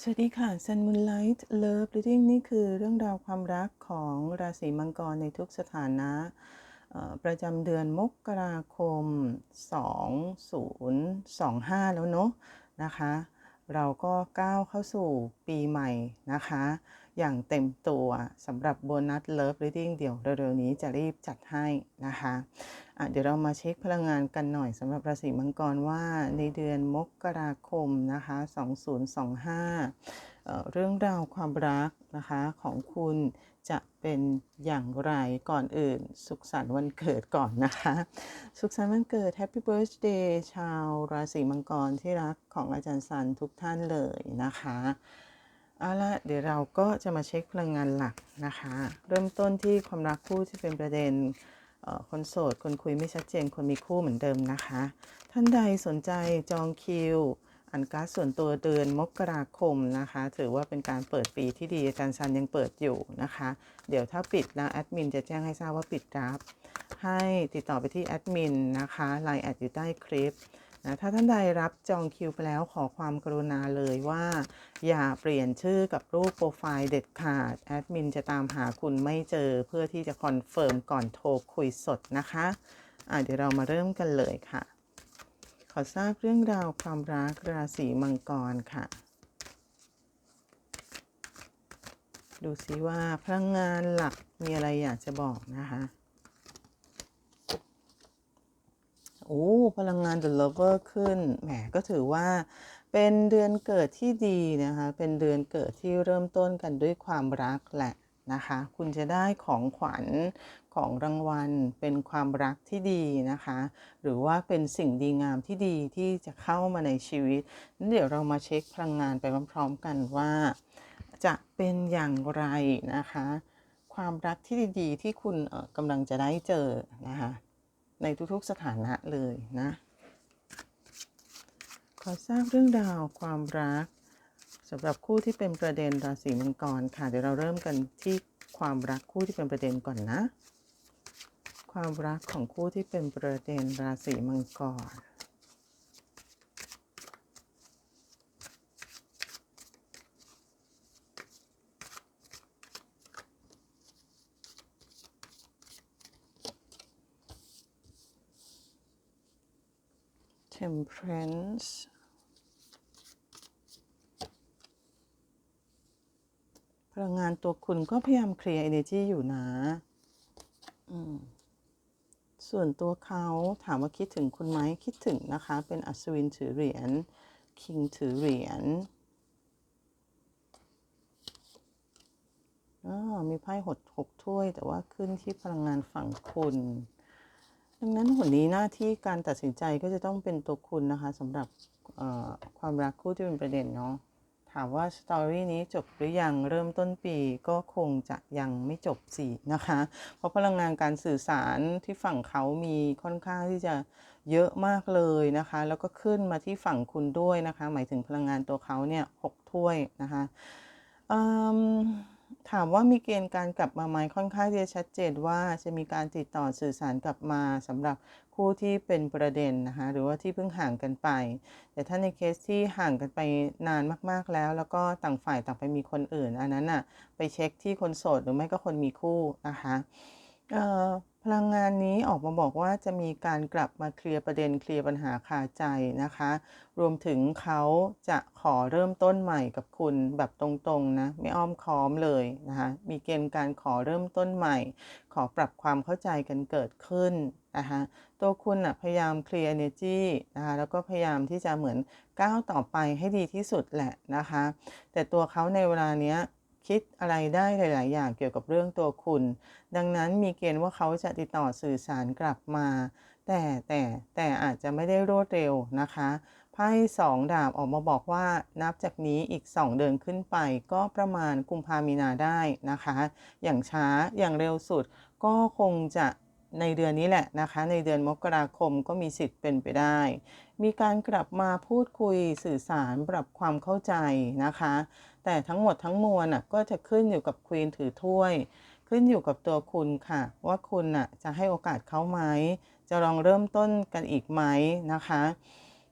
สวัสดีค่ะ Sun Moonlight Love Reading นี่คือเรื่องราวความรักของราศีมังกรในทุกสถานะ ประจำเดือนมกราคม 2025 แล้วเนอะนะคะ เราก็ก้าวเข้าสู่ปีใหม่นะคะ อย่างเต็มตัวสำหรับโบนัส Love Reading เดี๋ยวเร็วๆนี้จะรีบจัดให้นะคะ เดี๋ยวเรามาเช็คพลังงานกันหน่อยสำหรับราศีมังกรว่าในเดือนมกราคมนะคะ2025เเรื่องราวความรักนะคะของคุณจะเป็นอย่างไรก่อนอื่น สุขสันต์วันเกิดก่อนนะคะ สุขสันต์วันเกิด Happy Birthday ชาวราศีมังกรที่รักของอาจารย์สันทุกท่านเลยนะคะเอาละเดี๋ยวเราก็จะมาเช็คพลังงานหลักนะคะ เริ่มต้นที่ความรักคู่ที่เป็นประเด็น คนโสด คนคุยไม่ชัดเจน คนมีคู่เหมือนเดิมนะคะ ท่านใดสนใจจองคิว อันการ์ดส่วนตัวเดือนมกราคมนะคะ ถือว่าเป็นการเปิดปีที่ดีอาจารย์ซันยังเปิดอยู่นะคะ เดี๋ยวถ้าปิดแล้วแอดมินจะแจ้งให้ทราบว่าปิดรับ ให้ติดต่อไปที่แอดมินนะคะไลน์แอดอยู่ใต้คลิป นะถ้าท่านใดรับจองคิวไปแล้วขอความกรุณาเลยว่า อย่าเปลี่ยนชื่อกับรูปโปรไฟล์เด็ดขาดแอดมินจะตามหาคุณไม่เจอเพื่อที่จะคอนเฟิร์มก่อนโทรคุยสดนะคะอะเดี๋ยวเรามาเริ่มกันเลยค่ะ ขอทราบเรื่องราวความรักราศีมังกรค่ะ ดูซิว่าพลังงานหลักมีอะไรอยากจะบอกนะคะ โอ้พลังงาน The Lover ขึ้น แหมก็ถือว่าเป็นเดือนเกิดที่ดีนะคะ เป็นเดือนเกิดที่เริ่มต้นกันด้วยความรักแหละนะคะ คุณจะได้ของขวัญของรางวัลเป็นความรักที่ดีนะคะ หรือว่าเป็นสิ่งดีงามที่ดีที่จะเข้ามาในชีวิตนั้นเดี๋ยวเรามาเช็คพลังงานไปพร้อมๆกันว่า จะเป็นอย่างไรนะคะ ความรักที่ดีๆ ที่คุณกำลังจะได้เจอนะคะ ในทุกๆสถานะเลยนะ ขอทราบเรื่องราวความรักสำหรับคู่ที่เป็นประเด็นราศีมังกรค่ะ เดี๋ยวเราเริ่มกันที่ความรักคู่ที่เป็นประเด็นก่อนนะ ความรักของคู่ที่เป็นประเด็นราศีมังกร Temperance พลังงานตัวคุณก็พยายามเคลียร์ energy อยู่นะส่วนตัวเขาถามว่าคิดถึงคุณไหมคิดถึงนะคะ เป็นอัศวินถือเหรียญคิงถือเหรียญมีไพ่หดหกถ้วย แต่ว่าขึ้นที่พลังงานฝั่งคุณ ดังนั้นหนนี้หน้าที่การตัดสินใจก็จะต้องเป็นตัวคุณนะคะสำหรับความรักคู่ที่เป็นประเด็นเนาะถามว่าสตอรี่นี้จบหรือยังเริ่มต้นปีก็คงจะยังไม่จบสินะคะ เพราะพลังงานการสื่อสารที่ฝั่งเขามีค่อนข้างที่จะเยอะมากเลยนะคะ แล้วก็ขึ้นมาที่ฝั่งคุณด้วยนะคะ หมายถึงพลังงานตัวเขาเนี่ยหกถ้วยนะคะอืม ถามว่ามีเกณฑ์การกลับมาไหมค่อนข้างจะชัดเจนว่าจะมีการติดต่อสื่อสารกลับมาสำหรับคู่ที่เป็นประเด็นนะคะหรือว่าที่เพิ่งห่างกันไป แต่ถ้าในเคสที่ห่างกันไปนานมากๆแล้ว แล้วก็ต่างฝ่ายต่างไปมีคนอื่น อันนั้นน่ะไปเช็คที่คนโสดหรือไม่ก็คนมีคู่นะคะเอ่อ พลังงานนี้ออกมาบอกว่าจะมีการกลับมาเคลียร์ประเด็นเคลียร์ปัญหาคาใจนะคะ รวมถึงเขาจะขอเริ่มต้นใหม่กับคุณแบบตรงๆนะไม่อ้อมค้อมเลยนะคะมีเกณฑ์การขอเริ่มต้นใหม่ ขอปรับความเข้าใจกันเกิดขึ้นนะคะตัวคุณนะพยายามเคลียร์ energy นะคะแล้วก็พยายามที่จะเหมือนก้าวต่อไปให้ดีที่สุดแหละนะคะ แต่ตัวเขาในเวลาเนี้ย คิดอะไรได้หลาย ๆ อย่างเกี่ยวกับเรื่องตัวคุณ ดังนั้นมีเกณฑ์ว่าเขาจะติดต่อสื่อสารกลับมา แต่แต่แต่อาจจะไม่ได้รวดเร็วนะคะไพ่สองดาบออกมาบอกว่านับจากนี้อีก 2 เดือนขึ้นไป ก็ประมาณกุมภามีนาได้นะคะ อย่างช้าอย่างเร็วสุดก็คงจะในเดือนนี้แหละนะคะ ในเดือนมกราคมก็มีสิทธิ์เป็นไปได้ มีการกลับมาพูดคุยสื่อสารปรับความเข้าใจนะคะ แต่ทั้งหมดทั้งมวลก็จะขึ้นอยู่กับควีนถือถ้วย ขึ้นอยู่กับตัวคุณค่ะ ว่าคุณน่ะจะให้โอกาสเขาไหม จะลองเริ่มต้นกันอีกไหมนะคะ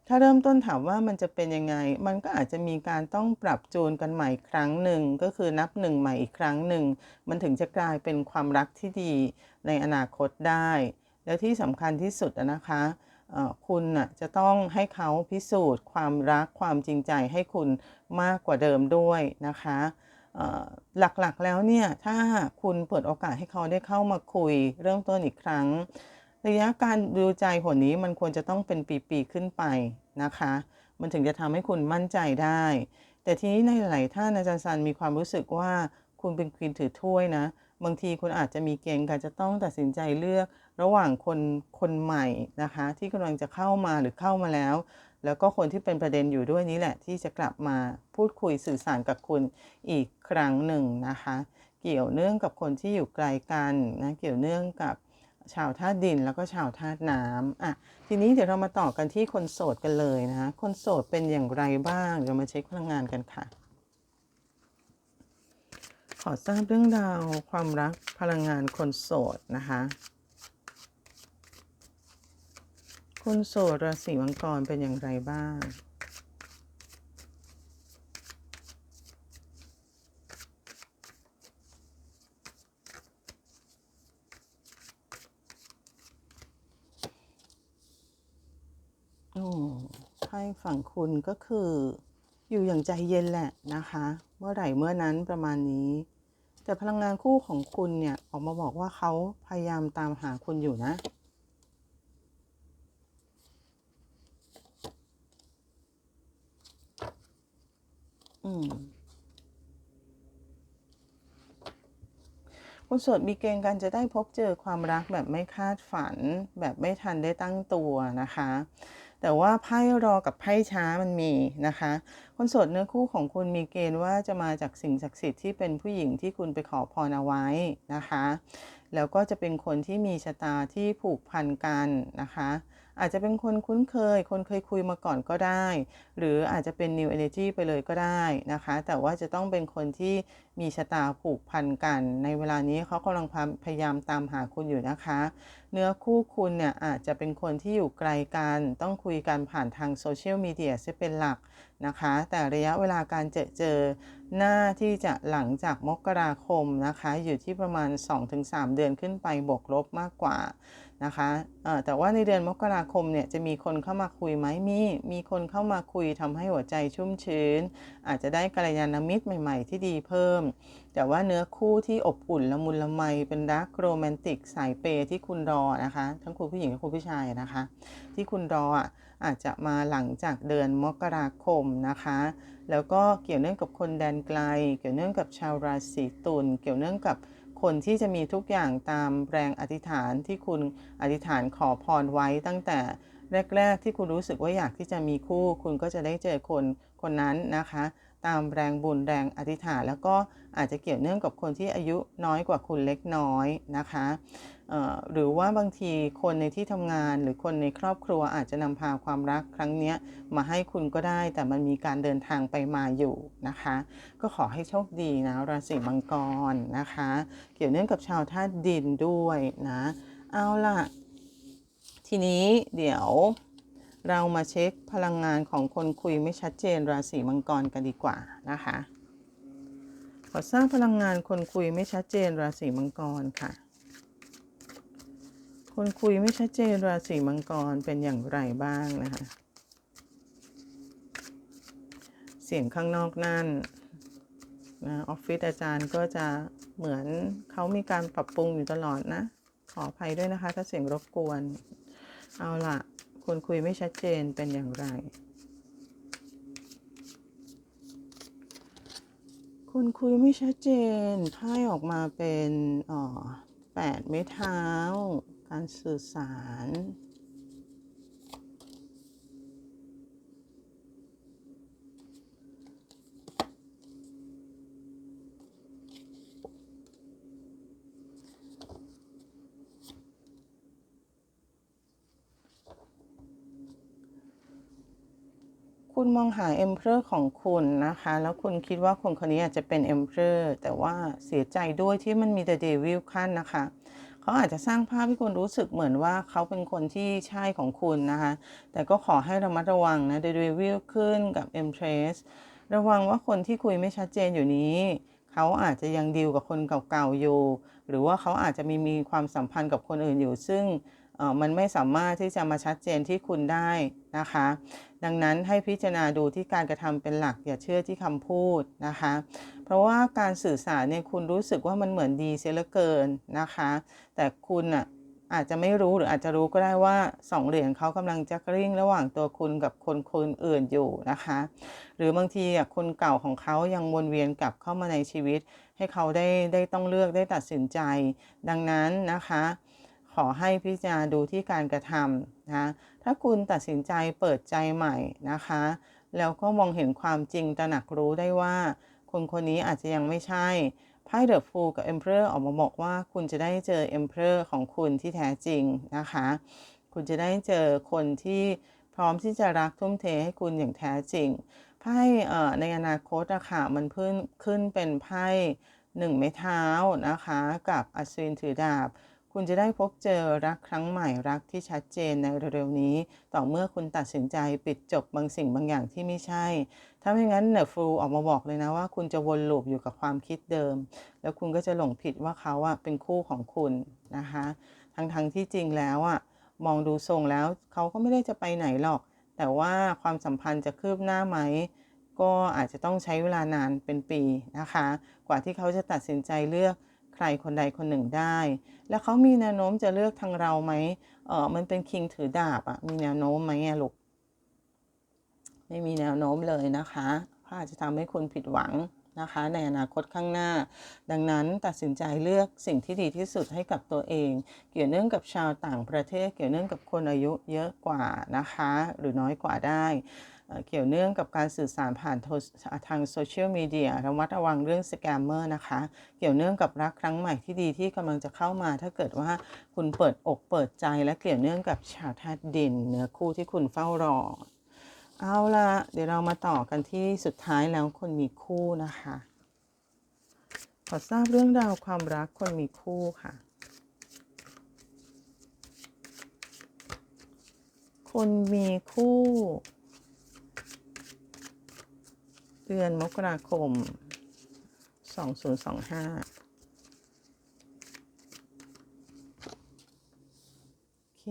ถ้าเริ่มต้นถามว่ามันจะเป็นยังไง มันก็อาจจะมีการต้องปรับจูนกันใหม่ครั้งหนึ่ง ก็คือนับหนึ่งใหม่อีกครั้งหนึ่ง มันถึงจะกลายเป็นความรักที่ดีในอนาคตได้ แล้วที่สำคัญที่สุดนะคะ คุณน่ะจะต้องให้เขาพิสูจน์ ความรักความจริงใจให้คุณมากกว่าเดิมด้วยนะคะหลักๆแล้วเนี่ยถ้าคุณเปิดโอกาสให้เขาได้เข้ามาคุย เริ่มต้นอีกครั้ง ระยะการดูใจหัวนี้มันควรจะต้องเป็นปีๆขึ้นไปนะคะ มันถึงจะทำให้คุณมั่นใจได้ แต่ทีนี้ในหลายท่านอาจารย์ซันมีความรู้สึกว่าคุณเป็นควีนถือถ้วยนะ บางทีคุณอาจจะมีเกณฑ์การจะต้องตัดสินใจเลือก ระหว่างคนคนใหม่นะคะ ที่กำลังจะเข้ามาหรือเข้ามาแล้ว แล้วก็คนที่เป็นประเด็นอยู่ด้วยนี้แหละ ที่จะกลับมาพูดคุยสื่อสารกับคุณอีกครั้งหนึ่งนะคะ เกี่ยวเนื่องกับคนที่อยู่ไกลกันนะเกี่ยวเนื่องกับชาวธาตุดินแล้วก็ชาวธาตุน้ำอะทีนี้เดี๋ยวเรามาต่อกันที่คนโสดกันเลยนะคะคนโสดเป็นอย่างไรบ้างเดี๋ยวมาเช็คพลังงานกันค่ะ ขอทราบเรื่องราวความรักพลังงานคนโสดนะคะ คนโสดราศีมังกรเป็นอย่างไรบ้าง โอ้ไพ่ฝั่งคุณก็คือ อยู่อย่างใจเย็นแหละนะคะ เมื่อไหร่เมื่อนั้นประมาณนี้ แต่พลังงานคู่ของคุณเนี่ย ออกมาบอกว่าเขาพยายามตามหาคุณอยู่นะ คนโสดมีเกณฑ์การจะได้พบเจอความรักแบบไม่คาดฝัน แบบไม่ทันได้ตั้งตัวนะคะ แต่ว่าไพ่รอกับไพ่ช้ามันมีนะคะ คนโสดเนื้อคู่ของคุณมีเกณฑ์ว่าจะมาจากสิ่งศักดิ์สิทธิ์ที่เป็นผู้หญิงที่คุณไปขอพรเอาไว้นะคะ แล้วก็จะเป็นคนที่มีชะตาที่ผูกพันกันนะคะ อาจจะเป็นคนคุ้นเคย คนเคยคุยมาก่อนก็ได้ หรืออาจจะเป็น new energy ไปเลยก็ได้นะคะ แต่ว่าจะต้องเป็นคนที่มีชะตาผูกพันกัน ในเวลานี้เขากำลังพยายามตามหาคุณอยู่นะคะ เนื้อคู่คุณเนี่ยอาจจะเป็นคนที่อยู่ไกลกัน ต้องคุยกันผ่านทางโซเชียลมีเดียจะเป็นหลักนะคะ แต่ระยะเวลาการเจอเจอหน้าที่จะหลังจากมกราคมนะคะ อยู่ที่ประมาณ 2-3 เดือนขึ้นไปบวกลบมากกว่า นะคะแต่ว่าในเดือนมกราคมเนี่ยจะมีคนเข้ามาคุยไหมมี มีคนเข้ามาคุยทำให้หัวใจชุ่มชื้น อาจจะได้กัลยาณมิตรใหม่ ๆ ที่ดีเพิ่ม แต่ว่าเนื้อคู่ที่อบอุ่นละมุนละไมเป็นรักโรแมนติกสายเปย์ที่คุณรอนะคะ ทั้งคุณผู้หญิงและคุณผู้ชายนะคะ ที่คุณรออะอาจจะมาหลังจากเดือนมกราคมนะคะ แล้วก็เกี่ยวเนื่องกับคนแดนไกล เกี่ยวเนื่องกับชาวราศีตุลเกี่ยวเนื่องกับ คนที่จะมีทุกอย่างตามแรงอธิษฐานที่คุณอธิษฐานขอพรไว้ตั้งแต่แรก ๆ ที่คุณรู้สึกว่าอยากที่จะมีคู่ คุณก็จะได้เจอคนคนนั้นนะคะ ตามแรงบุญแรงอธิษฐาน แล้วก็อาจจะเกี่ยวเนื่องกับคนที่อายุน้อยกว่าคุณเล็กน้อยนะคะ หรือว่าบางทีคนในที่ทำงานหรือคนในครอบครัวอาจจะนำพาความรักครั้งนี้มาให้คุณก็ได้ แต่มันมีการเดินทางไปมาอยู่นะคะ ก็ขอให้โชคดีนะราศีมังกรนะคะ เกี่ยวเนื่องกับชาวธาตุดินด้วยนะ เอาล่ะ ทีนี้เดี๋ยวเรามาเช็คพลังงานของคนคุยไม่ชัดเจนราศีมังกรกันดีกว่านะคะ ขอทราบพลังงานคนคุยไม่ชัดเจนราศีมังกรค่ะ คนคุยไม่ชัดเจนราศีมังกรเป็นอย่างไรบ้างนะคะ เสียงข้างนอกนั่นนะออฟฟิศอาจารย์ก็จะเหมือนเขามีการปรับปรุงอยู่ตลอดนะ ขออภัยด้วยนะคะ ถ้าเสียงรบกวน เอาล่ะ คนคุยไม่ชัดเจนเป็นอย่างไร คนคุยไม่ชัดเจนไพ่ออกมาเป็นอ๋อแปดไม้เท้า การสื่อสาร คุณมองหา Emperor ของคุณนะคะ แล้วคุณคิดว่าคนคนนี้อาจจะเป็น Emperor แต่ว่าเสียใจด้วยที่มันมีแต่ Devil ขั้นนะคะ เขาอาจจะสร้างภาพให้คุณรู้สึกเหมือนว่าเขาเป็นคนที่ใช่ของคุณนะคะ แต่ก็ขอให้ระมัดระวังนะเดวิลขึ้นกับ Empress ระวังว่าคนที่คุยไม่ชัดเจนอยู่นี้ เขาอาจจะยังดีลกับคนเก่าๆอยู่ หรือว่าเขาอาจจะมีมีความสัมพันธ์กับคนอื่นอยู่ซึ่ง มันไม่สามารถที่จะมาชัดเจนที่คุณได้นะคะ ดังนั้นให้พิจารณาดูที่การกระทำเป็นหลัก อย่าเชื่อที่คำพูดนะคะ เพราะว่าการสื่อสารเนี่ยคุณรู้สึกว่ามันเหมือนดีเสียเหลือเกินนะคะ แต่คุณอะอาจจะไม่รู้หรืออาจจะรู้ก็ได้ว่าสองเหรียญเขากำลังจะกริ่งระหว่างตัวคุณกับคนคนอื่นอยู่นะคะ หรือบางทีอะคนเก่าของเขายังวนเวียนกลับเข้ามาในชีวิต ให้เขาได้ได้ต้องเลือกได้ตัดสินใจ ดังนั้นนะคะ ขอให้พิจารณาดูที่การกระทำนะถ้าคุณตัดสินใจเปิดใจใหม่นะคะ แล้วก็มองเห็นความจริงตระหนักรู้ได้ว่า คนคนนี้อาจจะยังไม่ใช่ไพ่เดอะฟูกับเอ็มเพอร์ออกมาบอกว่าคุณจะได้เจอเอ็มเพอร์ของคุณที่แท้จริงนะคะ คุณจะได้เจอคนที่พร้อมที่จะรักทุ่มเทให้คุณอย่างแท้จริงไพ่ในอนาคตอะค่ะมันเพิ่มขึ้นเป็นไพ่หนึ่งไม้เท้านะคะ กับอัศวินถือดาบ คุณจะได้พบเจอรักครั้งใหม่รักที่ชัดเจนในเร็วๆนี้ ต่อเมื่อคุณตัดสินใจปิดจบบางสิ่งบางอย่างที่ไม่ใช่ ถ้าไม่งั้นเนฟูออกมาบอกเลยนะว่า คุณจะวนลูปอยู่กับความคิดเดิม แล้วคุณก็จะหลงผิดว่าเขาอะเป็นคู่ของคุณนะคะทั้งๆทที่จริงแล้วอะมองดูทรงแล้วเขาก็ไม่ได้จะไปไหนหรอก แต่ว่าความสัมพันธ์จะคืบหน้าไหมก็อาจจะต้องใช้เวลานานเป็นปีนะคะ กว่าที่เขาจะตัดสินใจเลือก ใครคนใดคนหนึ่งได้ แล้วเขามีแนวโน้มจะเลือกทางเราไหมเออมันเป็นคิงถือดาบอะมีแนวโน้มไหมอะลูกไม่มีแนวโน้มเลยนะคะพอาจจะทำให้คุณผิดหวังนะคะ ในอนาคตข้างหน้า ดังนั้นตัดสินใจเลือกสิ่งที่ดีที่สุดให้กับตัวเอง เกี่ยวเนื่องกับชาวต่างประเทศ เกี่ยวเนื่องกับคนอายุเยอะกว่านะคะ หรือน้อยกว่าได้ เกี่ยวเนื่องกับการสื่อสารผ่านทางโซเชียลมีเดียระมัดระวังเรื่องสแกมเมอร์นะคะ เกี่ยวเนื่องกับรักครั้งใหม่ที่ดีที่กำลังจะเข้ามา ถ้าเกิดว่าคุณเปิดอกเปิดใจและเกี่ยวเนื่องกับชาวธาตุดิน เนื้อคู่ที่คุณเฝ้ารอ เอาละเดี๋ยวเรามาต่อกันที่สุดท้ายแล้วคนมีคู่นะคะ ขอทราบเรื่องราวความรักคนมีคู่ค่ะ คนมีคู่ เดือนมกราคม 2025 โอเค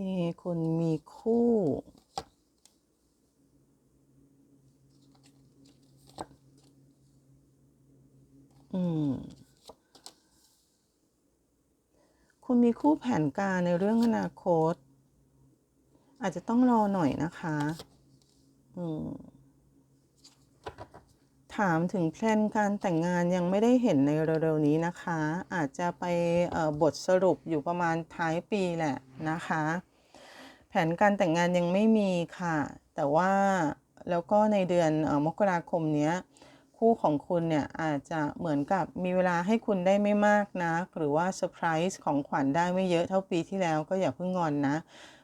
คนมีคู่ อืมคุณมีคู่แผนการในเรื่องอนาคต อาจจะต้องรอหน่อยนะคะ อืมามถึงแพลนการแต่งงานยังไม่ได้เห็นในเร็วๆนี้นะคะ อาจจะไปบทสรุปอยู่ประมาณท้ายปีแหละนะคะ แผนการแต่งงานยังไม่มีค่ะ แต่ว่าแล้วก็ในเดือนมกราคมเนี้ยคู่ของคุณเนี่ยอาจจะเหมือนกับมีเวลาให้คุณได้ไม่มากนะหรือว่าเซอร์ไพรส์ของขวัญได้ไม่เยอะเท่าปีที่แล้วก็อย่าเพิ่งงอนนะ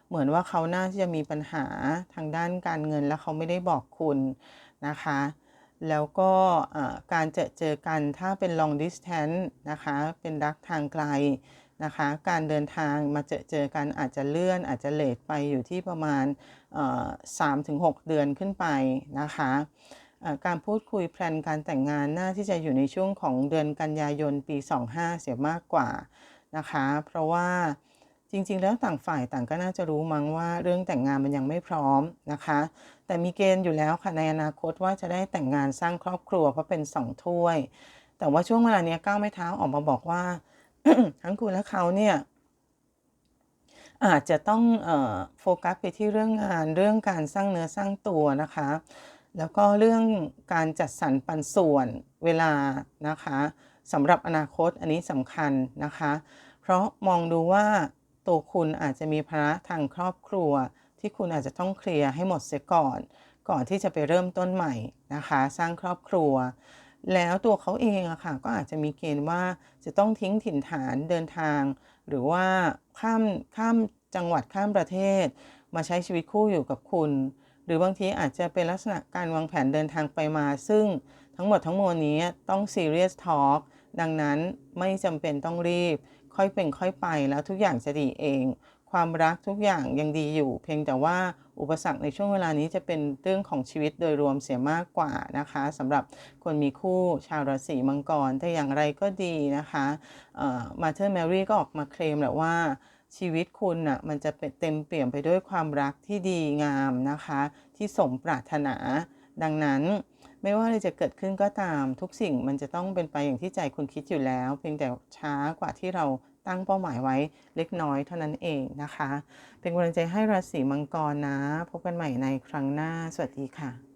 เหมือนว่าเขาน่าที่จะมีปัญหาทางด้านการเงินแล้วเขาไม่ได้บอกคุณนะคะ แล้วก็การเจอเจอกันถ้าเป็น long distance นะคะ เป็นรักทางไกลนะคะ การเดินทางมาเจอเจอกันอาจจะเลื่อนอาจจะเลทไปอยู่ที่ประมาณ 3-6 เดือนขึ้นไปนะคะการพูดคุยแพลนการแต่งงานน่าที่จะอยู่ในช่วงของเดือนกันยายนปี 25 เสียมากกว่านะคะ เพราะว่าจริงๆ แล้วต่างฝ่ายต่างก็น่าจะรู้มั้งว่าเรื่องแต่งงานมันยังไม่พร้อมนะคะ แต่มีเกณฑ์อยู่แล้วค่ะในอนาคตว่าจะได้แต่งงานสร้างครอบครัวเพราะเป็นสองถ้วย แต่ว่าช่วงเวลานี้ก้าวไม่เท้าออกมาบอกว่า ทั้งคุณและเขาเนี่ยอาจจะต้องโฟกัสไปที่เรื่องงานเรื่องการสร้างเนื้อสร้างตัวนะคะ แล้วก็เรื่องการจัดสรรปันส่วนเวลานะคะสำหรับอนาคตอันนี้สำคัญนะคะ เพราะมองดูว่าตัวคุณอาจจะมีภาระทางครอบครัว ที่คุณอาจจะต้องเคลียร์ให้หมดเสียก่อน ก่อนที่จะไปเริ่มต้นใหม่นะคะ สร้างครอบครัว แล้วตัวเขาเองอะค่ะก็อาจจะมีเกณฑ์ว่าจะต้องทิ้งถิ่นฐานเดินทาง หรือว่าข้ามข้ามจังหวัดข้ามประเทศ มาใช้ชีวิตคู่อยู่กับคุณ หรือบางทีอาจจะเป็นลักษณะการวางแผนเดินทางไปมา ซึ่งทั้งหมดทั้งมวลนี้ต้อง serious talk ดังนั้นไม่จำเป็นต้องรีบ ค่อยเป็นค่อยไปแล้วทุกอย่างจะดีเอง ความรักทุกอย่างยังดีอยู่ เพียงแต่ว่าอุปสรรคในช่วงเวลานี้จะเป็นเรื่องของชีวิตโดยรวมเสียมากกว่านะคะสำหรับคนมีคู่ชาวราศีมังกร แต่อย่างไรก็ดีนะคะมาเธอร์แมรี่ก็ออกมาเคลมแหละว่าชีวิตคุณน่ะมันจะเป็นเต็มเปี่ยมไปด้วยความรักที่ดีงามนะคะ ที่สมปรารถนา ดังนั้นไม่ว่าอะไรจะเกิดขึ้นก็ตามทุกสิ่งมันจะต้องเป็นไปอย่างที่ใจคุณคิดอยู่แล้ว เพียงแต่ช้ากว่าที่เรา ตั้งเป้าหมายไว้เล็กน้อยเท่านั้นเองนะคะ เป็นกำลังใจให้ราศีมังกรนะ พบกันใหม่ในครั้งหน้า สวัสดีค่ะ